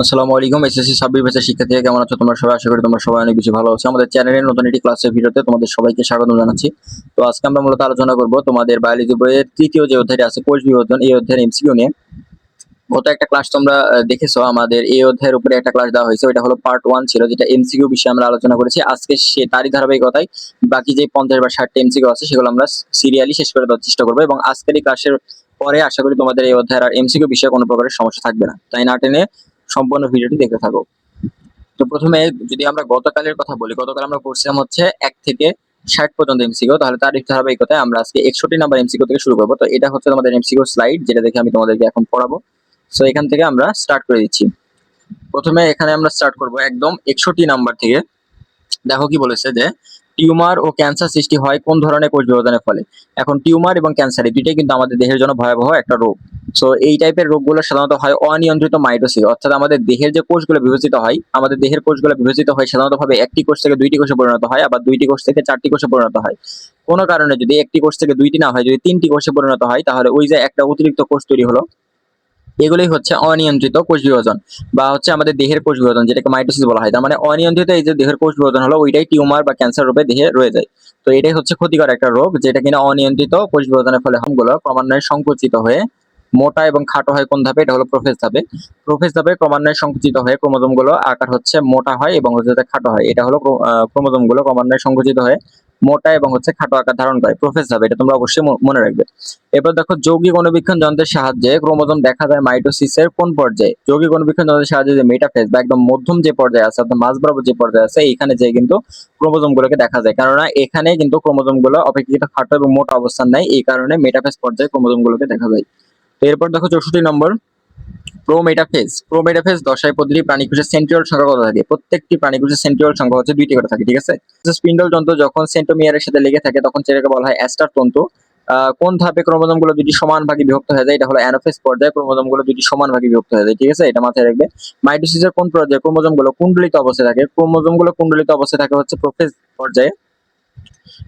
আসসালামু আলাইকুম, এসএসসি ছাব্বিশ ব্যাচের শিক্ষার্থীরা কেমন আছো তোমরা সবাই? আশা করি তোমরা সবাই অনেক বেশি ভালো আছো। আমাদের চ্যানেলের নতুন একটি ক্লাসের ভিডিওতে তোমাদের সবাইকে স্বাগত জানাচ্ছি। তো আজকে আমরা মূলত আলোচনা করব তোমাদের বায়োলজি বইয়ের তৃতীয় যে অধ্যায়টি আছে, কোষ বিভাজন এই অধ্যায়ের এমসিকিউ নিয়ে। গত একটা ক্লাস তোমরা দেখেছ, আমাদের এই অধ্যায়ের উপরে একটা ক্লাস দেওয়া হয়েছে, ওইটা হলো পার্ট ওয়ান ছিল, যেটা এমসিকিউ বিষয়ে আমরা আলোচনা করেছি। আজকে সে তারই ধারাবাহিকতায় বাকি যে পঞ্চাশ বা ষাটটি এমসিকিউ আছে, সেগুলো আমরা সিরিয়ালি শেষ করে দেওয়ার চেষ্টা করব এবং আজকের এই ক্লাসের পরে আশা করি তোমাদের এই অধ্যায়ের আর এমসিকিউ বিষয়ে কোনো প্রকারের সমস্যা থাকবে না। তাই না, টেনে সম্পূর্ণ ভিডিওটি দেখতে থাকো। তো প্রথমে যদি আমরা গতকালের কথা বলি, গতকাল আমরা পড়ছিলাম হচ্ছে এক থেকে ষাট পর্যন্ত এমসিকিউ তাহলে তার এই ধারাবাহিকতায় আমরা আজকে একষট্টি নাম্বার এমসিকিউ থেকে শুরু করব। তো এটা হচ্ছে আমাদের এমসিকিউ স্লাইড যেটা দেখে আমি তোমাদেরকে এখন পড়াবো। সো এখান থেকে আমরা স্টার্ট করে দিচ্ছি। প্রথমে এখানে আমরা স্টার্ট করব একদম একষট্টি নাম্বার থেকে। দেখো কি বলেছে যে, টিউমার ও ক্যান্সার সৃষ্টি হয় কোন ধরনের কোষ বিভাজনের ফলে? এখন টিউমার এবং ক্যান্সার এই দুইটাই কিন্তু আমাদের দেহের জন্য ভয়াবহ একটা রোগ। সো এই টাইপের রোগগুলো সাধারণত হয় অনিয়ন্ত্রিত মাইটোসিস, অর্থাৎ আমাদের দেহের যে কোষগুলো বিভাজিত হয়, আমাদের দেহের কোষগুলো বিভাজিত হয় সাধারণত ভাবে একটি কোষ থেকে দুইটি কোষে পরিণত হয়, আবার দুইটি কোষ থেকে চারটি কোষে পরিণত হয়। কোনো কারণে যদি একটি কোষ থেকে দুইটি না হয়, যদি তিনটি কোষে পরিণত হয়, তাহলে ওই যে একটা অতিরিক্ত কোষ তৈরি হলো, এগুলোই হচ্ছে অনিয়ন্ত্রিত কোষ বিভাজন বা হচ্ছে আমাদের দেহের কোষ বিভাজন, যেটাকে মাইটোসিস বলা হয়। তার মানে অনিয়ন্ত্রিত এই যে দেহের কোষ বিভাজন হলো, ওইটাই টিউমার বা ক্যান্সার রূপে দেহে রয়ে যায়। তো এটাই হচ্ছে ক্ষতিকর একটা রোগ, যেটা কিনা অনিয়ন্ত্রিত কোষ বিভাজনের ফলে হমগুলো ক্রমান্বয়ে সংকুচিত হয়ে মোটা এবং খাটো হয় কোন ধাপে? এটা হলো প্রোফেজ ধাপে। প্রোফেজ ধাপে ক্রমান্বয়ে সংকুচিত হয়ে ক্রোমোজোমগুলো আকার হচ্ছে মোটা হয় এবং হচ্ছে খাটো হয়। এটা হলো ক্রোমোজোমগুলো ক্রমান্বয়ে সংকুচিত হয়ে মোটা এবং হচ্ছে খাটো আকার ধারণ করে। প্রোফেজ ধাপে, এটা তোমরা অবশ্যই মনে রাখবে। এরপর দেখো যৌগিক অনুবীক্ষণ যন্ত্রের সাহায্যে ক্রোমোজোম দেখা যায় মাইটোসিসের কোন পর্যায়ে? যৌগিক অনুবীক্ষণ যন্ত্রের সাহায্যে যে মেটাফেজ বা একদম মধ্যম যে পর্যায়ে আছে, অর্থাৎ মাঝ বরাবর যে পর্যায়ে আছে এখানে যে কিন্তু ক্রোমোজোম গুলোকে দেখা যায়। কেননা এখানে কিন্তু ক্রোমোজোমগুলো অপেক্ষাকৃত খাটো এবং মোটা অবস্থান নেয়, এই কারণে মেটাফেজ পর্যায়ে ক্রোমোজোম গুলোকে দেখা যায়। এরপর দেখো চৌষট্টি নম্বর। প্রোমেটাফেজ প্রোমেটাফেজ দশায় প্রতিটি প্রাণীকোষের সেন্ট্রিয়াল সংখ্যা কত থাকে? প্রত্যেকটি প্রাণীকোষের সেন্ট্রিয়াল সংখ্যা হচ্ছে দুইটি করে থাকে, ঠিক আছে? স্পিন্ডল যন্ত্র যখন সেন্টোমিয়ারের সাথে লেগে থাকে, তখন সেটাকে বলা হয় অ্যাস্টার তন্তু কোন ধাপে ক্রোমোজোমগুলো দুটি সমান ভাগে বিভক্ত হয়ে যায়? এটা হলো অ্যানোফেজ পর্যায়ে ক্রোমোজোমগুলো দুটি সমান ভাগে বিভক্ত হয়ে যায়, ঠিক আছে? এটা মাথায় রাখবে। মাইটোসিসের কোন পর্যায়ে ক্রোমোজোমগুলো কুণ্ডলিত অবস্থায় থাকে? ক্রোমোজোমগুলো কুণ্ডলিত অবস্থায় থাকে হচ্ছে প্রোফেজ পর্যায়ে।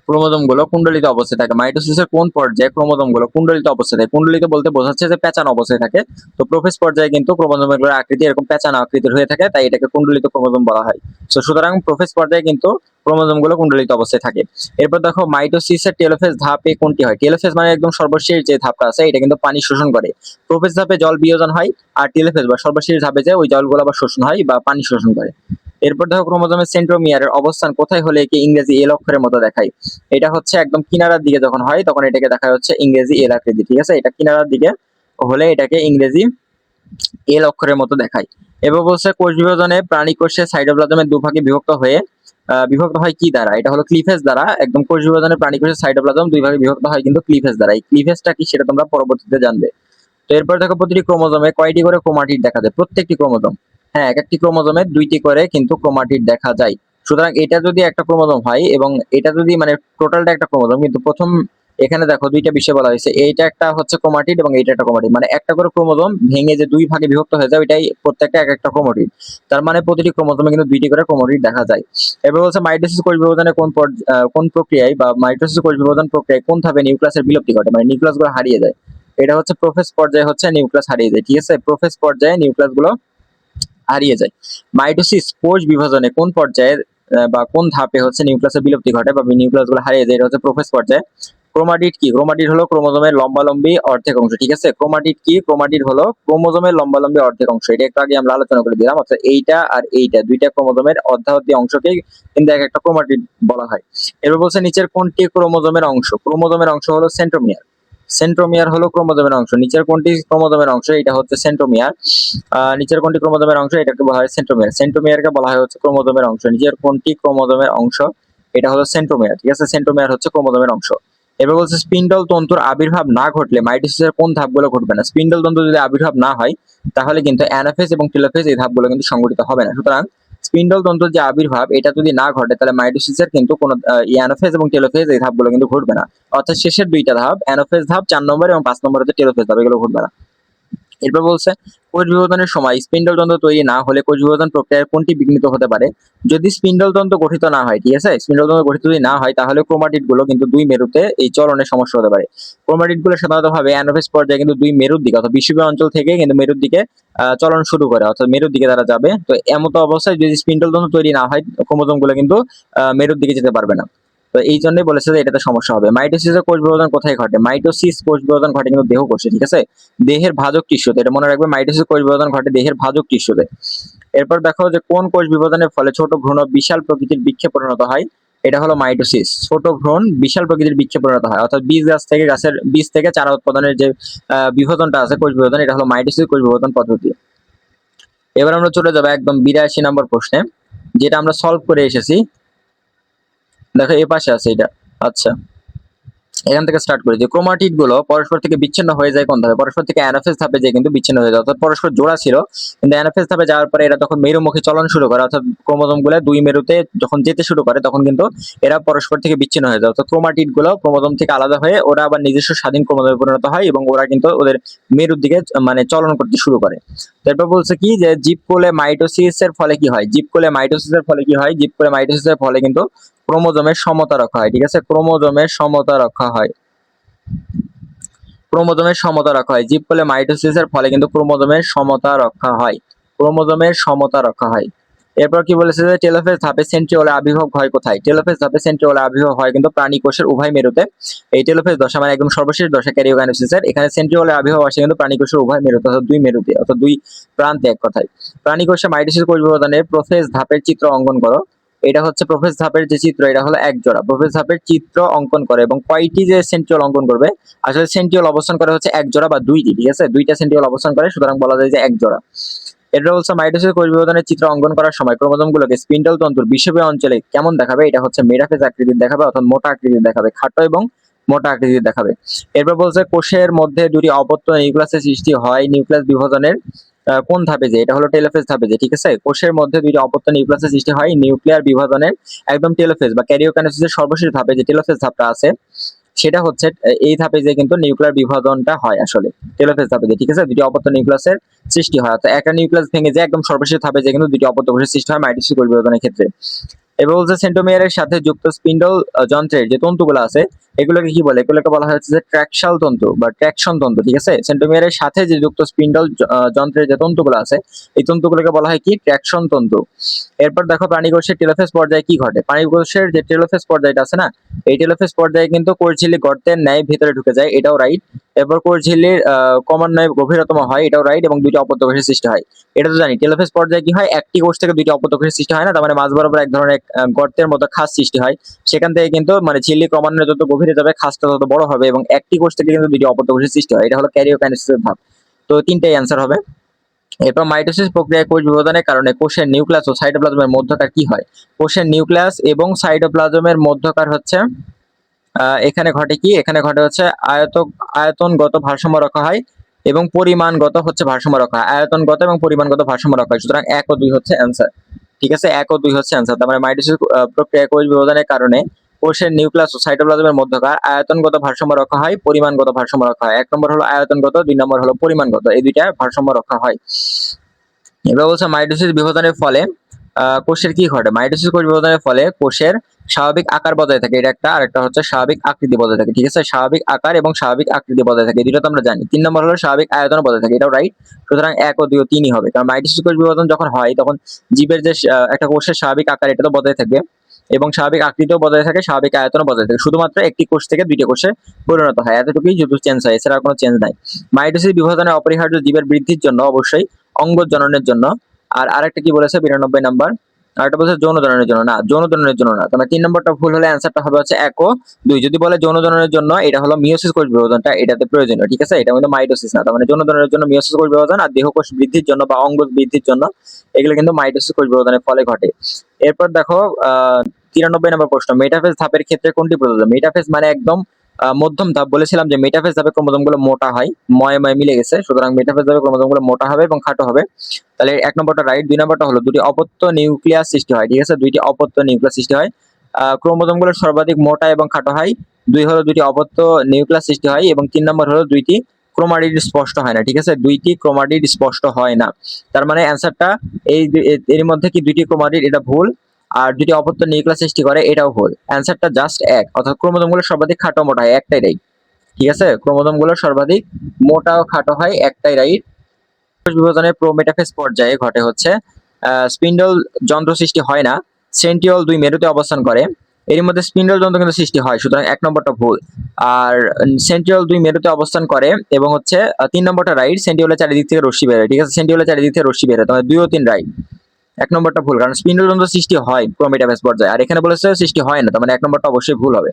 ক্রোমোজোমগুলো কুণ্ডলিত অবস্থায় থাকে। মাইটোসিসের কোন পর্যায়ে ক্রোমোজোমগুলো কুণ্ডলিত অবস্থায় থাকে? কুণ্ডলিত বলতে বোঝাচ্ছে যে পেঁচানো অবস্থায় থাকে। তো প্রোফেজ পর্যায়ে কিন্তু ক্রোমোজোমেরগুলোর আকৃতি এরকম পেঁচানো আকৃতির হয়ে থাকে, তাই এটাকে কুণ্ডলিত ক্রোমোজোম বলা হয়। তো সুতরাং প্রোফেজ পর্যায়ে কিন্তু ক্রোমোজোমগুলো কুণ্ডলিত অবস্থায় থাকে। এরপর দেখো, মাইটোসিসের টেলোফেজ ধাপে কোনটি হয়? টেলোফেজ মানে একদম সর্বশেষ যে ধাপটা আছে, এটা কিন্তু পানি শোষণ করে। প্রোফেজ ধাপে জল বিয়োজন হয়, আর টেলোফেজ বা সর্বশেষ ধাপে যে ওই জলগুলো আবার শোষণ হয় বা পানি শোষণ করে। এরপর দেখো ক্রোমোজোমের সেন্ট্রোমিয়ারের অবস্থান কোথায় হলে একে ইংরেজি এল অক্ষরের মতো দেখায়। এটা হচ্ছে একদম কিনারার দিকে যখন হয়, তখন এটাকে দেখা হচ্ছে ইংরেজি এল আকৃতি, ঠিক আছে? এটা কিনারার দিকে হলে এটাকে ইংরেজি এল অক্ষরের মতো দেখায়। এবার বলছে কোষ বিভাজনে প্রাণী কোষে সাইটোপ্লাজমের দুভাগে বিভক্ত হয়ে বিভক্ত হয় কি দ্বারা? এটা হলো ক্লিফেজ দ্বারা। একদম কোষ বিভাজনে প্রাণী কোষের সাইটোপ্লাজম দুই ভাগে বিভক্ত হয় কিন্তু ক্লিফেজ দ্বারা। এই ক্লিফেজটা কি সেটা তোমরা পরবর্তীতে জানবে। তো এরপর দেখো প্রতিটি ক্রোমোজোমে কয়টি করে ক্রোমাটিড দেখা যায়? প্রত্যেকটি ক্রোমোজোম। হ্যাঁ এক একটি ক্রোমোজোমে দুইটি করে কিন্তু ক্রোমাটিড দেখা যায়। সুতরাং এটা যদি একটা ক্রোমোজোম হয় এবং এটা যদি মানে টোটালটা একটা ক্রোমোজোম, কিন্তু প্রথম এখানে দেখো দুইটা বিষয় বলা হয়েছে। এইটা একটা হচ্ছে ক্রোমাটিড এবং এইটা একটা ক্রোমাটিড। মানে একটা করে ক্রোমোজোম ভেঙে যে দুই ভাগে বিভক্ত হয়ে যায়, ওইটাই প্রত্যেকটা এক একটা ক্রোমাটিড। তার মানে প্রতিটি ক্রোমোজোমে কিন্তু দুইটি করে ক্রোমাটিড দেখা যায়। এবার বলছে মাইটোসিস কোষ বিভাজনের কোন কোন প্রক্রিয়ায় বা মাইটোসিস কোষ বিভাজন প্রক্রিয়ায় কোন ধাপে নিউক্লিয়াসের বিলুপ্তি ঘটে? মানে নিউক্লিয়াসগুলো হারিয়ে যায়। এটা হচ্ছে প্রোফেস পর্যায়ে হচ্ছে নিউক্লিয়াস হারিয়ে যায়, ঠিক আছে? প্রোফেস পর্যায়ে নিউক্লিয়াসগুলো হারিয়ে যায়। মাইটোসিস কোষ বিভাজনে কোন পর্যায়ে বা কোন ধাপে হচ্ছে নিউক্লিয়াসের বিলুপ্তি ঘটে বা নিউক্লিয়াসগুলো হারিয়ে যায়, এটা হচ্ছে প্রোফেস পর্যায়ে। ক্রোমাটিড কি? ক্রোমাটিড হলো ক্রোমোজোমের লম্বালম্বি অর্ধেক অংশ, ঠিক আছে? ক্রোমাটিড কি? ক্রোমাটিড হলো ক্রোমোজোমের লম্বালম্বি অর্ধেক অংশ। এটা একটু আগে আমরা আলোচনা করে দিলাম, অর্থাৎ এইটা আর এইটা, দুইটা ক্রোমোজোমের অর্ধাবধি অংশকে কিন্তু এক একটা ক্রোমাটিড বলা হয়। এবার বলছে নিচের কোনটি ক্রোমোজোমের অংশ? ক্রোমোজোমের অংশ হলো সেন্ট্রোমিয়ার। সেন্ট্রোমিয়ার হলো ক্রোমোজোমের অংশ। নিচের কোনটি ক্রোমোজোমের অংশ? এটা হচ্ছে সেন্ট্রোমিয়ার নিচের কোনটি ক্রোমোজোমের অংশ? এটাকে বলা হয় সেন্ট্রোমিয়ার সেন্ট্রোমিয়ারকে বলা হয় হচ্ছে ক্রোমোজোমের অংশ। নিচের কোনটি ক্রোমোজোমের অংশ? এটা হলো সেন্ট্রোমিয়ার ঠিক আছে? সেন্ট্রোমিয়ার হচ্ছে ক্রোমোজোমের অংশ। এবার বলছে স্পিন্ডল তন্তুর আবির্ভাব না ঘটলে মাইটোসিসের কোন ধাপগুলো ঘটবে না? স্পিন্ডল তন্তু যদি আবির্ভাব না হয়, তাহলে কিন্তু অ্যানাফেজ এবং টেলোফেজ এই ধাপগুলো কিন্তু সংঘটিত হবে না। সুতরাং স্পিন্ডল তন্তুর যে আবির্ভাব, এটা যদি না ঘটে, তাহলে মাইটোসিসের কিন্তু কোনো অ্যানোফেজ এবং টেলোফেজ এই ধাপগুলো কিন্তু ঘটবে না। অর্থাৎ শেষের দুইটা ধাপ, অ্যানোফেজ ধাপ, চার নম্বর এবং পাঁচ নম্বর হচ্ছে টেলোফেজ ধাপ, এগুলো ঘটবে না। এরপর বলছে কোষ বিভাজনের সময় স্পিন্ডল তন্ত্র তৈরি না হলে কোষ বিভাজন প্রক্রিয়ার কোনটি বিঘ্নিত হতে পারে? যদি স্পিন্ডল তন্ত্র গঠিত না হয়, ঠিক আছে? স্পিন্ডল তন্ত্র গঠিত যদি না হয়, তাহলে ক্রোমাটিডগুলো কিন্তু দুই মেরুতে এই চলনের সমস্যা হতে পারে। ক্রোমাটিডগুলো সাধারণত ভাবে অ্যানোফেজ পর্যায়ে কিন্তু দুই মেরুর দিকে অর্থাৎ বিশ্বব্যাপী অঞ্চল থেকে কিন্তু মেরুর দিকে চলন শুরু করে, অর্থাৎ মেরুর দিকে তারা যাবে। তো এমতো অবস্থায় যদি স্পিন্ডল তন্ত্র তৈরি না হয়, ক্রোমোজোমগুলো কিন্তু মেরুর দিকে যেতে পারবে না। তো এই জন্যই বলেছে যে এটাতে সমস্যা হবে। মাইটোসিসের কোষ বিভাজন কোথায় ঘটে? মাইটোসিস কোষ বিভাজন ঘটে কিন্তু দেহ কোষে, ঠিক আছে? দেহের ভাজক টিস্যুতে। এটা মনে রাখবে, মাইটোসিস কোষ বিভাজন ঘটে দেহের ভাজক টিস্যুতে। এরপর দেখো যে কোন কোষ বিভাজনের ফলে ছোট ভ্রূণ বিশাল প্রকৃতির বৃক্ষে পরিণত হয়? এটা হলো মাইটোসিস। ছোট ভ্রূণ বিশাল প্রকৃতির বৃক্ষে পরিণত হয়। অর্থাৎ বীজ গাছ থেকে গাছের, বীজ থেকে চারা উৎপাদনের যে বিভাজনটা আছে কোষ বিভাজন, এটা হলো মাইটোসিস কোষ বিভাজন পদ্ধতি। এবার আমরা চলে যাব একদম বিরাশি নম্বর প্রশ্নে, যেটা আমরা সলভ করে এসেছি। দেখো, এই পাশে আছে এটা। আচ্ছা। এখান থেকে স্টার্ট করি। যে ক্রোমাটিডগুলো পরস্পর থেকে বিচ্ছিন্ন হয়ে যায় কোন ধাপে? পরস্পর থেকে অ্যানাফেজ ধাপে যে কিন্তু বিচ্ছিন্ন হয়ে যায়। অর্থাৎ পরস্পর জোড়া ছিল, কিন্তু অ্যানাফেজ ধাপে যাওয়ার পরে এরা তখন মেরুমুখী চলন শুরু করে। অর্থাৎ ক্রোমোজোমগুলো দুই মেরুতে যখন যেতে শুরু করে, তখন কিন্তু এরা পরস্পর থেকে বিচ্ছিন্ন হয়ে যায়। অর্থাৎ ক্রোমাটিডগুলো ক্রোমোজোম থেকে আলাদা হয়ে ওরা আবার নিজস্ব স্বাধীন ক্রোমোজোমে পরিণত হয় এবং ওরা কিন্তু ওদের মেরুর দিকে মানে চলন করতে শুরু করে। তারপর বলছে কি যে জীবকোলে মাইটোসিস এর ফলে কি হয়? জীবকোলে মাইটোসিস এর ফলে কি হয়? জীবকোলে মাইটোসিস এর ফলে কিন্তু ক্রোমোজোমের সমতা রক্ষা হয়, ঠিক আছে? ক্রোমোজোমের সমতা রক্ষা হয়। ক্রোমোজোমের সমতা রক্ষা হয়। জীবকোলে মাইটোসিসের ফলে কিন্তু ক্রোমোজোমের সমতা রক্ষা হয়। ক্রোমোজোমের সমতা রক্ষা হয়। এরপর কি বলেছে যে, টেলোফেজ ধাপে সেন্ট্রিওলে আবির্ভাব হয় কোথায়? টেলোফেজ ধাপে সেন্ট্রিওলে আবির্ভাব হয় কিন্তু প্রাণী কোষের উভয় মেরুতে। এই টেলোফেজ দশা মানে একদম সর্বশেষ দশা ক্যারিওকাইনেসিসের এখানে সেন্ট্রিওলে আবির্ভাব আসে কিন্তু প্রাণী কোষের উভয় মেরুতে অর্থাৎ দুই মেরুতে, অর্থাৎ দুই প্রান্তে এক কথায়। প্রাণী কোষে মাইটোসিস কোষ বিভাজনের প্রোফেজ ধাপের চিত্র অঙ্কন করো। এটা হচ্ছে প্রফেস ধাপের যে চিত্র, এটা হলো এক জোড়া। প্রফেস ধাপের চিত্র অঙ্কন করে এবং কয়টি যে সেন্ট্রিওল অঙ্কন করবে, আসলে সেন্ট্রিওল অবস্থান করে হচ্ছে এক জোড়া বা দুইটি, ঠিক আছে? দুইটা সেন্ট্রিওল অবস্থান করে, সুতরাং বলা যায় যে এক জোড়া। এটা হচ্ছে মাইটোসিস কোষ বিভাজনের চিত্র অঙ্কন করার সময় ক্রোমোজোম গুলোকে স্পিন্ডল তন্তুর বিষুবীয় অঞ্চলে কেমন দেখাবে, এটা হচ্ছে মেরাফেজ আকৃতির দেখাবে অর্থাৎ মোটা আকৃতির দেখাবে, খাটো এবং মোটা আকৃতির দেখাবে। এরপর বলছে কোষের মধ্যে দুটি অপত্য নিউক্লিয়াসের সৃষ্টি হয়, নিউক্লিয়াস বিভাজনের কোন ধাপে যে এটা হলো টেলোফেজ ধাপে যে ঠিক আছে? কোষের মধ্যে দুইটি অপত্য নিউক্লিয়াসের সৃষ্টি হয় নিউক্লিয়ার বিভাজনের একদম টেলোফেজ বা ক্যারিওকাইনেসিসের সর্বশেষ ধাপে যে টেলোফেজ ধাপটা আছে, সেটা হচ্ছে এই ধাপে যে কিন্তু নিউক্লিয়ার বিভাজনটা হয় আসলে টেলোফেজ ধাপে যে ঠিক আছে? দুটি অপত্য নিউক্লিয়াসের সৃষ্টি হয়। অর্থাৎ একটা নিউক্লিয়াস ভেঙে যায় একদম সর্বশেষ ধাপে যে কিন্তু দুটি অপত্য কোষের সৃষ্টি হয় মাইটোসিস বিভাজনের ক্ষেত্রে। এবার বলছে সেন্টোমিয়ারের সাথে যুক্ত স্পিন্ডল যন্ত্রের যে তন্তুগুলো আছে এগুলোকে কি বলে? এগুলোকে বলা হচ্ছে যে ট্র্যাকশাল তন্তু বা ট্র্যাকশন তন্তু ঠিক আছে? সেন্টোমিয়ারের সাথে যে যুক্ত স্পিন্ডল যন্ত্রের যে তন্তুগুলো আছে এই তন্তুগুলোকে বলা হয় কি? ট্র্যাকশন তন্তু। এরপর দেখো প্রাণী কোষের টেলোফেজ পর্যায়ে কি ঘটে? প্রাণী কোষের যে টেলোফেজ পর্যায়টা আছে না এই টেলোফেজ পর্যায়ে কিন্তু কোরঝিলি গর্তের ন্যায় ভিতরে ঢুকে যায় এটাও রাইট এরপর কোরঝিলির আহ, ক্রমান্বয়ে গভীরতম হয় এটাও রাইট এবং দুইটি অপত্য কোষের সৃষ্টি হয়। এটা তো জানি টেলোফেজ পর্যায়ে কি হয়? একটি কোষ থেকে দুইটি অপত্য কোষের সৃষ্টি হয় না? তার মানে মাঝ বরাবর এক ধরনের গর্তের মতো খাস সৃষ্টি হয়। সেখান থেকে কিন্তু মানে ঝিল্লি ক্রমান্বয়ে যত গভীরে যাবে, খাসটা তত বড় হবে এবং একটি কোষ থেকে কিন্তু দুইটি অপত্য কোষের সৃষ্টি হয়। এটা হলো ক্যারিওকাইনেসিসের ধাপ। তো তিনটাই অ্যান্সার হবে। এরপর মাইটোসিস প্রক্রিয়ায় কোষ বিভাজনের কারণে কোষের নিউক্লিয়াস ও সাইটোপ্লাজমের মধ্যকার কি হয়? কোষের নিউক্লিয়াস এবং সাইটোপ্লাজমের মধ্যকার হচ্ছে এখানে ঘটে কি? এখানে ঘটে হচ্ছে আয়ত আয়তনগত ভারসাম্য রক্ষা হয়। এবং পরিমাণগত হচ্ছে ভারসাম্য রক্ষা, আয়তনগত এবং পরিমাণগত ভারসাম্য রক্ষা। সুতরাং এক ও দুই হচ্ছে অ্যান্সার ঠিক আছে? এক ও দুই হচ্ছে অ্যান্সার তার মানে মাইটোসিস প্রক্রিয়া কোষ বিভাজনের কারণে কোষের নিউক্লিয়াস ও সাইটোপ্লাজমের মধ্যকার আয়তনগত ভারসাম্য রক্ষা হয়, পরিমাণগত ভারসাম্য রক্ষা হয়। এক নম্বর হলো আয়তনগত, দুই নম্বর হলো পরিমাণগত, এই দুইটা ভারসাম্য রক্ষা হয়। এবার বলছে মাইটোসিস বিভাজনের ফলে কোষের কি ঘটে? মাইটোসিস কোষ বিভাজনের ফলে কোষের স্বাভাবিক আকার বজায় থাকে। এটা একটা, আরেকটা হচ্ছে স্বাভাবিক আকৃতি বজায় থাকে, ঠিক আছে? স্বাভাবিক আকার এবং স্বাভাবিক আকৃতি বজায় থাকে। দুটো তো আমরা জানি। তিন নম্বর হলো স্বাভাবিক আয়তন বজায় থাকে। এটাও রাইট সুতরাং এক ও দুই ও তিনই হবে। কারণ মাইটোসিস কোষ বিভাজন যখন হয়, তখন জীবের যে একটা কোষের স্বাভাবিক আকার, এটা তো বজায় থাকবে এবং স্বাভাবিক আকৃতিও বজায় থাকে, স্বাভাবিক আয়তনও বজায় থাকে। শুধুমাত্র একটি কোষ থেকে দুইটি কোষে পরিণত হয়। এতটুকুই শুধু চেঞ্জ হয়, এছাড়া কোনো চেঞ্জ নাই। মাইটোসিস বিভাজনের অপরিহার্য জীবের বৃদ্ধির জন্য অবশ্যই অঙ্গ জননের জন্য আর আরেকটা কি বলেছে? বিরানব্বই নাম্বার। আরেকটা বলছে যৌন জননের জন্য। না, যৌন জননের জন্য না। তোমার তিন নম্বরটা ভুল হলে অ্যান্সারটা হবে হচ্ছে এক দুই। যদি বলে যৌন জননের জন্য, এটা হলো মিওসিস কোষ বিভাজনটা, এটাতে প্রয়োজনীয়, ঠিক আছে? এটা কিন্তু মাইটোসিস না। তার মানে যৌন জননের জন্য মিওসিস কোষ বিভাজন আর দেহ কোষ বৃদ্ধির জন্য বা অঙ্গ বৃদ্ধির জন্য, এগুলো কিন্তু মাইটোসিস কোষ বিভাজনের ফলে ঘটে। এরপর দেখো, আহ, তিরানব্বই নম্বর প্রশ্ন। মেটাফেজ ধাপের ক্ষেত্রে কোনটি প্রযোজ্য? মেটাফেজ মানে একদম মধ্যম ধাপ বলেছিলাম যে মেটাফেজ ধাপে ক্রোমোজোমগুলো মোটা হয়। ময় ময় মিলে গেছে, সুতরাং মেটাফেজ ধাপে ক্রোমোজোমগুলো মোটা হবে এবং খাটো হবে। তাহলে এক নম্বরটা রাইট দুই নম্বরটা হলো দুটি অপত্য নিউক্লিয়াস সৃষ্টি হয়, ঠিক আছে? দুইটি অপত্য নিউক্লিয়াস সৃষ্টি হয়। ক্রোমোজোমগুলো সর্বাধিক মোটা এবং খাটো হয়। দুই হলো দুটি অপত্য নিউক্লিয়াস সৃষ্টি হয় এবং তিন নম্বর হলো দুইটি ক্রোমাটিড স্পষ্ট হয় না, ঠিক আছে? দুইটি ক্রোমাটিড স্পষ্ট হয় না। তার মানে অ্যান্সারটা এই এর মধ্যে কি দুইটি ক্রোমাটিড এটা ভুল। আর দুটি অপত্য নিউক্লিয়াস সৃষ্টি করে, এটাও ভুল। অ্যান্সারটা জাস্ট এক, অর্থাৎ ক্রোমোজোমগুলো সর্বাধিক খাটো মোটা হয়, একটাই রাইট ঠিক আছে? ক্রোমোজোমগুলো সর্বাধিক মোটা ও খাটো হয়, একটাই রাইট বিভাজনের প্রোমেটাফেজ পর্যায়ে ঘটে হচ্ছে স্পিন্ডল যন্ত্র সৃষ্টি হয় না সেন্টিওল দুই মেরুতে অবস্থান করে। এর মধ্যে স্পিন্ডল যন্ত্র কিন্তু সৃষ্টি হয়, সুতরাং এক নম্বরটা ভুল। আর সেন্টিওল দুই মেরুতে অবস্থান করে এবং হচ্ছে তিন নম্বরটা রাইট সেন্টিওলের চারিদিক থেকে রশ্মি বেরোয়, ঠিক আছে? সেন্টিওলের চারিদিক থেকে রশ্মি বেরোয় তোমার দুই ও তিন রাইট এক নম্বরটা ভুল, কারণ স্পিন্ডল যন্ত্র সৃষ্টি হয় প্রোমেটাফেজ পর্যায়ে। আর এখানে বলেছে সৃষ্টি হয় না, তার মানে এক নম্বরটা অবশ্যই ভুল হবে।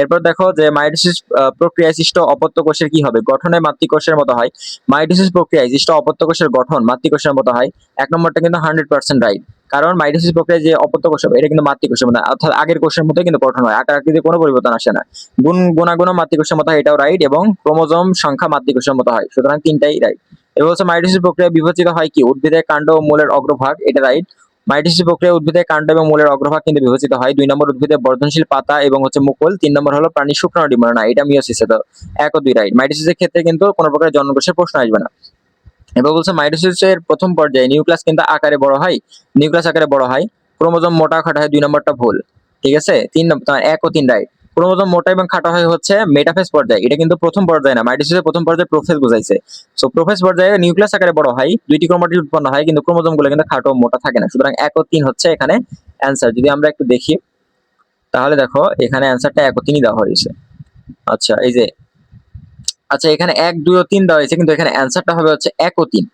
এরপর দেখো যে মাইটোসিস প্রক্রিয়ায় সৃষ্ট অপত্য কোষের কি হবে? গঠনে মাতৃকোষের মতো হয়। মাইটোসিস প্রক্রিয়ায় সৃষ্ট অপত্য কোষের গঠন মাতৃকোষের মতো হয়। এক নম্বরটা কিন্তু হান্ড্রেড পার্সেন্ট রাইট কারণ মাইটোসিস প্রক্রিয়ায় যে অপত্য কোষ হবে, এটা কিন্তু মাতৃকোষের মতো অর্থাৎ আগের কোষের মতো কিন্তু গঠন হয় আকার আকৃতিতে কোনো পরিবর্তন আসে না। গুণ গুণাগুণ মাতৃকোষের মতো হয়, এটাও রাইট এবং ক্রোমোজোম সংখ্যা মাতৃকোষের মতো হয়, সুতরাং তিনটাই রাইট এবার হচ্ছে মাইটোসিস প্রক্রিয়া বিভাজিত হয় কি? উদ্ভিদের কাণ্ড ও মূলের অগ্রভাগ, এটা রাইট মাইটোসিস প্রক্রিয়া উদ্ভিদের কাণ্ড এবং মূলের অগ্রভাগ কিন্তু বিভাজিত হয়। দুই নম্বর উদ্ভিদের বর্ধনশীল পাতা এবং হচ্ছে মুকুল। তিন নম্বর হলো প্রাণী শুক্রাণু ডিম্বাণু না এটা মিওসিসে এক ও দুই রাইট মাইটোসিসের ক্ষেত্রে কিন্তু কোনো প্রকার জন্মকোষের প্রশ্ন আসবে না। এবার বলছে মাইটোসিসের প্রথম পর্যায়ে নিউক্লিয়াস কিন্তু আকারে বড় হয়। নিউক্লিয়াস আকারে বড় হয়। ক্রোমোজোম মোটা, খাটো হয়, দুই নম্বরটা ভুল। ঠিক আছে? তিন নম্বর এক ও তিন রাইট ক্রোমোজোম মোটা এবং খাটো হয় হচ্ছে মেটাফেস পর্যায়ে। এটা কিন্তু প্রথম পর্যায়ে না মাইটোসিসের প্রথম পর্যায়ে প্রোফেজ বোঝাইছে। সো প্রোফেজ পর্যায়ে নিউক্লিয়াস আকারে বড় হয়, দুইটি ক্রোমাটিড উৎপন্ন হয়, কিন্তু ক্রোমোজোমগুলো কিন্তু খাটো মোটা থাকে না। সুতরাং এক ও তিন হচ্ছে এখানে অ্যান্সার যদি আমরা একটু দেখি, তাহলে দেখো এখানে অ্যান্সারটা এক ও তিনই দেওয়া হয়েছে। আচ্ছা এই যে আচ্ছা এখানে এক, দুই ও তিন দেওয়া হয়েছে, কিন্তু এখানে অ্যান্সারটা হবে হচ্ছে এক ও তিন।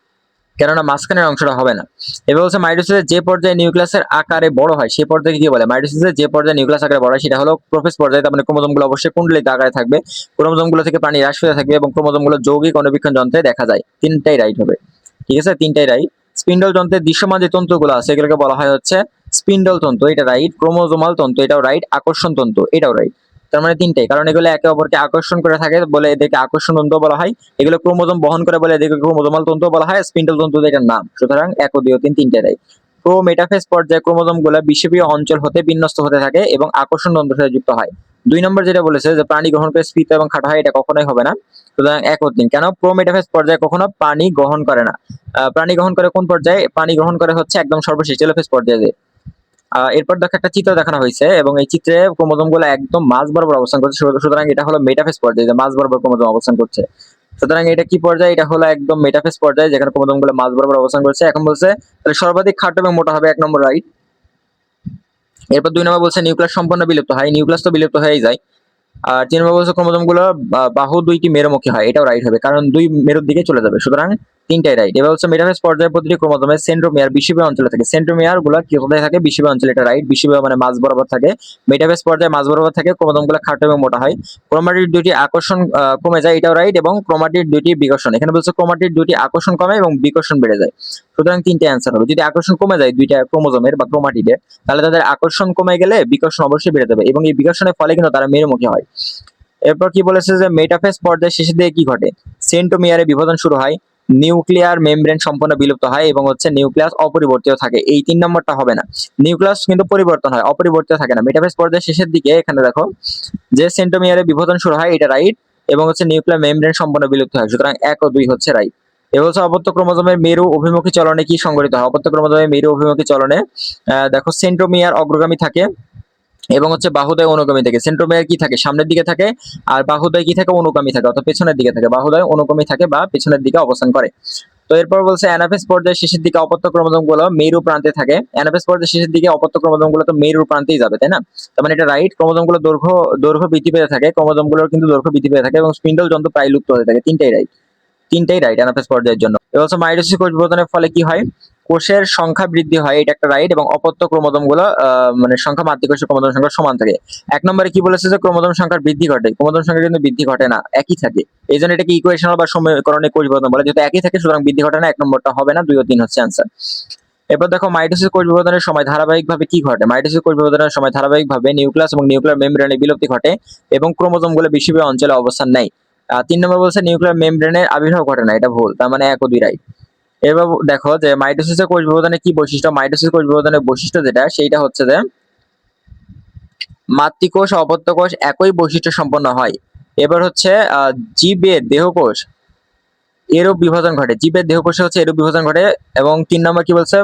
কেননা মাঝখানের অংশটা হবে না। এবার হচ্ছে মাইটোসিসের যে পর্যায়ে নিউক্লিয়াসের আকারে বড় হয় সেই পর্যায়ে কি বলে? মাইটোসিসের যে পর্যায়ে নিউক্লিয়াস আকারে বড় হয়, সেটা হলো প্রোফেজ পর্যায়ে। তার মানে ক্রোমোজোমগুলো অবশ্যই কুণ্ডলিত আকারে থাকবে। ক্রোমোজোমগুলো থেকে প্রাণী হ্রাস হয়ে থাকবে এবং ক্রোমোজোমগুলো যৌগিক অনুবীক্ষণ যন্ত্রে দেখা যায়। তিনটাই রাইট হবে। ঠিক আছে? তিনটাই রাইট স্পিন্ডল যন্ত্রের দৃশ্যমান যে তন্তুগুলো আছে, এগুলোকে বলা হয় হচ্ছে স্পিন্ডল তন্তু। এটা রাইট ক্রোমোজোমাল তন্তু, এটাও রাইট আকর্ষণ তন্তু, এটাও রাইট তার মানে তিনটাই। কারণ এগুলো একে অপরকে আকর্ষণ করে থাকে বলে এদেরকে আকর্ষণ তন্তু বলা হয়। এগুলো ক্রোমোজোম বহন করে বলে এদেরকে ক্রোমোজোমাল তন্তু বলা হয় স্পিন্ডল তন্তু এটার নাম। সুতরাং এক ও তিন তিনটাই রাইট প্রোমেটাফেজ পর্যায়ে ক্রোমোজোমগুলো বিষবীয় অঞ্চল হতে বিন্যস্ত হতে থাকে এবং আকর্ষণ তন্ত্রের সাথে যুক্ত হয়। দুই নম্বর যেটা বলেছে যে প্রাণী গ্রহণ করে স্ফীত এবং খাটা হয়, এটা কখনোই হবে না। সুতরাং এক তিন কেন? প্রোমেটাফেজ পর্যায়ে কখনো প্রাণী গ্রহণ করে না। প্রাণী গ্রহণ করে কোন পর্যায়ে? প্রাণী গ্রহণ করে হচ্ছে একদম সর্বশেষ টেলোফেজ পর্যায়ে এরপর দেখো একটা চিত্র দেখানো হয়েছে এবং এই চিত্রে ক্রোমোজোমগুলো একদম মাঝ বরাবর অবস্থান করছে। সুতরাং- এটা হলো মেটাফেস পর্যায়ে, যে মাঝ বরাবর ক্রোমোজোম অবস্থান করছে। সুতরাং এটা কি পর্যায়ে? এটা হলো একদম মেটাফেস পর্যায়ে, যেখানে ক্রোমোজোমগুলো মাঝ বরাবর অবস্থান করছে। এখন বলছে, তাহলে সর্বাধিক খাটো এবং মোটা হবে এক নম্বর রাইট এরপর দুই নম্বর বলছে নিউক্লিয়াস সম্পূর্ণ বিলুপ্ত হয়। নিউক্লিয়াস তো বিলুপ্ত হয়েই যায়। আর তিন নম্বর বলছে ক্রোমোজোমগুলো বাহু দুইটি মেরুমুখী হয়, এটাও রাইট হবে, কারণ দুই মেরুর দিকে চলে যাবে, সুতরাং তিনটাই রাইট এবার হচ্ছে মেটাফেজ পর্যায়ে প্রতিটি ক্রোমোজোমে সেন্ট্রোমিয়ার বিষুবীয় অঞ্চলে থাকে। সেন্ট্রোমিয়ারগুলো কোথায় থাকে? বিষুবীয় অঞ্চলে এটা রাইট বিষুবীয় মানে মাঝ বরাবর থাকে। মেটাফেজ পর্যায়ে মাঝ বরাবর থাকে ক্রোমোজোমগুলো খাটো এবং মোটা হয়। ক্রোমাটির দুটি আকর্ষণ কমে যায়, এটাও রাইট এবং ক্রোমাটির দুটি বিকর্ষণ। এখানে বলছে ক্রোমাটির দুটি আকর্ষণ কমে এবং বিকর্ষণ বেড়ে যায়। সুতরাং তিনটে অ্যান্সার হবে। যদি আকর্ষণ কমে যায় দুইটা ক্রোমোজোমের বা ক্রোমাটিডের, তাহলে তাদের আকর্ষণ কমে গেলে বিকর্ষণ অবশ্যই বেড়ে যাবে, এবং এই বিকর্ষণের ফলে কিন্তু তারা মেরুমুখী হয়। এরপর কি বলেছে যে মেটাফেজ পর্যায়ে শেষের দিয়ে কি ঘটে? সেন্টোমিয়ারে বিভাজন শুরু হয়, নিউক্লিয়ার মেমব্রেন সম্পূর্ণ বিলুপ্ত হয় এবং হচ্ছে নিউক্লিয়াস অপরিবর্তিত থাকে। এই তিন নম্বরটা হবে না। নিউক্লিয়াস কিন্তু পরিবর্তন হয়, অপরিবর্তিত থাকে না। মেটাফেজ পর্যায়ে শেষের দিকে এখানে দেখো যে সেন্টোমিয়ারে বিভাজন শুরু হয়, এটা রাইট এবং হচ্ছে নিউক্লিয়ার মেমব্রেন সম্পূর্ণ বিলুপ্ত হয়, সুতরাং এক ও দুই হচ্ছে রাইট এবার হচ্ছে অপত্য ক্রোমোজোমের মেরু অভিমুখী চলনে কি সংঘটিত হয়? অপত্য ক্রোমোজোমের মেরু অভিমুখী চলনে দেখো সেন্ট্রোমিয়ার অগ্রগামী থাকে এবং হচ্ছে বাহুদয় অনুগামী থাকে। সেন্ট্রোমিয়ার কি থাকে? সামনের দিকে থাকে আর বাহুদয় কি থাকে? অনুগামী থাকে অর্থাৎ পেছনের দিকে থাকে। বাহুদয় অনুগামী থাকে বা পেছনের দিকে অবস্থান করে। তো এরপর বলছে অ্যানাফেস পর্যায়ে শেষের দিকে অপত্য ক্রোমোজোমগুলো মেরু প্রান্তে থাকে। অ্যানাফেস পর্যায়ে শেষের দিকে অপত্য ক্রোমোজোমগুলো তো মেরুর প্রান্তেই যাবে, তাই না? তার মানে এটা রাইট ক্রোমোজোমগুলো দৈর্ঘ্য দৈর্ঘ্য বৃদ্ধি পেতে থাকে। ক্রোমোজোমগুলোর কিন্তু দৈর্ঘ্য বৃদ্ধি পেতে থাকে এবং স্পিন্ডল যন্ত্র প্রায় লুপ্ত হতে থাকে। তিনটাই রাইট তিনটাই রাইট অ্যানাফেস পর্যায়ের জন্য। এবার হচ্ছে মাইটোসিস কোষ বিভাজনের ফলে কি হয়? কোষের সংখ্যা বৃদ্ধি হয়, এটা একটা রাইট এবং অপত্য ক্রোমোজোমগুলো মানে সংখ্যা মাতৃকোষের ক্রোমোজোম সংখ্যা সমান থাকে। এক নম্বরে কি বলেছে যে ক্রোমোজোম সংখ্যার বৃদ্ধি ঘটে? ক্রোমোজোম সংখ্যা কিন্তু বৃদ্ধি ঘটে না, একই থাকে। এই জন্য এটাকে ইকুয়েশনাল বা সমীকরণে কোষ বিভাজন বলে। যেহেতু একই থাকে, সুতরাং বৃদ্ধি ঘটে না, এক নম্বরটা হবে না, দুই ও তিন হচ্ছে অ্যান্সার এরপর দেখো, মাইটোসিস কোষ বিভাজনের সময় ধারাবাহিকভাবে কি ঘটে? মাইটোসিস কোষ বিভাজনের সময় ধারাবাহিকভাবে নিউক্লিয়াস এবং নিউক্লিয়ার মেমব্রেনের বিলুপ্তি ঘটে এবং ক্রোমোজোমগুলো বিষুবীয় অঞ্চলে অবস্থান নেয়। তিন নম্বর বলছে, নিউক্লিয়ার মেমব্রেনের আবির্ভাব ঘটে না, এটা ভুল, তার মানে এক ও দুই রাইট এবার দেখো যে মাইটোসিসের কোষ বিভাজনের কি বৈশিষ্ট্য? মাইটোসিস কোষ বিভাজনের বৈশিষ্ট্য যেটা, সেইটা হচ্ছে যে মাতৃকোষ অপত্য কোষ একই বৈশিষ্ট্য সম্পন্ন হয়। এবার হচ্ছে জীবের দেহকোষ, এরূপ বিভাজন ঘটে। জীবের দেহকোষে হচ্ছে এরূপ বিভাজন ঘটে এবং তিন নম্বর কি বলছে?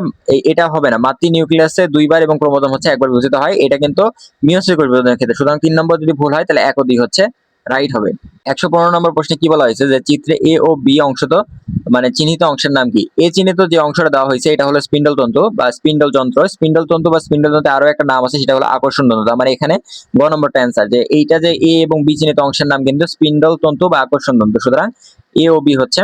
এটা হবে না। মাতৃ নিউক্লিয়াসে দুইবার এবং ক্রোমোজোম হচ্ছে একবার বিভাজিত হয়। এটা কিন্তু মিওসিস কোষ বিভাজনের ক্ষেত্রে। সুতরাং তিন নম্বর যদি ভুল হয়, তাহলে এক ও দুই হচ্ছে। রাইট হবে। একশো পনেরো নম্বর প্রশ্নে কি বলা হয়েছে যে চিত্রে এ ও বি অংশ তো মানে চিহ্নিত অংশের নাম কি? এ চিহ্নিত যে অংশটা দেওয়া হয়েছে, এটা হলো স্পিন্ডল তন্তু বা স্পিন্ডল যন্ত্র। স্পিন্ডল তন্তু বা স্পিন্ডল তন্ত্রে আরও একটা নাম আছে, সেটা হলো আকর্ষণ তন্তু। তার মানে এখানে গ নম্বরটা অ্যান্সার যে এইটা যে এ এবং বি চিহ্নিত অংশের নাম কিন্তু স্পিন্ডল তন্তু বা আকর্ষণ তন্তু। সুতরাং এ ও বি হচ্ছে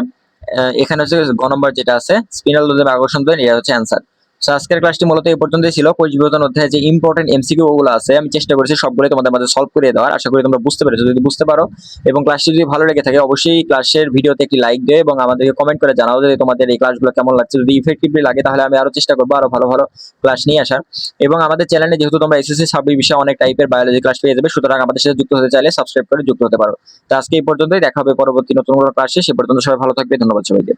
এখানে হচ্ছে গ নম্বর যেটা আছে স্পিনাল তন্তু বা আকর্ষণ তন্তু, এটা হচ্ছে অ্যান্সার সো আজকের ক্লাসটি মূলত এই পর্যন্তই ছিল। বিভাজন অধ্যায়ে যে ইম্পর্টেন্ট এমসিকিউ গুলো আছে, আমি চেষ্টা করেছি সবগুলো তোমাদের মাঝে সলভ করে দেওয়ার। আশা করি তোমরা বুঝতে পেরেছ। যদি বুঝতে পারো এবং ক্লাসটি যদি ভালো লেগে থাকে, অবশ্যই ক্লাসের ভিডিওতে একটি লাইক দিও এবং আমাদেরকে কমেন্ট করে জানাও যে তোমাদের এই ক্লাসগুলো কেমন লাগছে। যদি ইফেক্টিভলি লাগে, তাহলে আমি আরও চেষ্টা করব আরও ভালো ভালো ক্লাস নিয়ে আসার। এবং আমাদের চ্যানেলে যেহেতু তোমরা এসএসসি ছাব্বিশ বিষয়ে অনেক টাইপের বায়োলজি ক্লাস পেয়ে যাবে, সুতরাং আমাদের সাথে যুক্ত হতে চাইলে সাবস্ক্রাইব করে যুক্ত হতে পারো। তো আজকে এই পর্যন্তই, দেখা হবে পরবর্তী নতুন কোনো ক্লাসে সে পর্যন্ত সবাই ভালো থাকবে, ধন্যবাদ সবাইকে।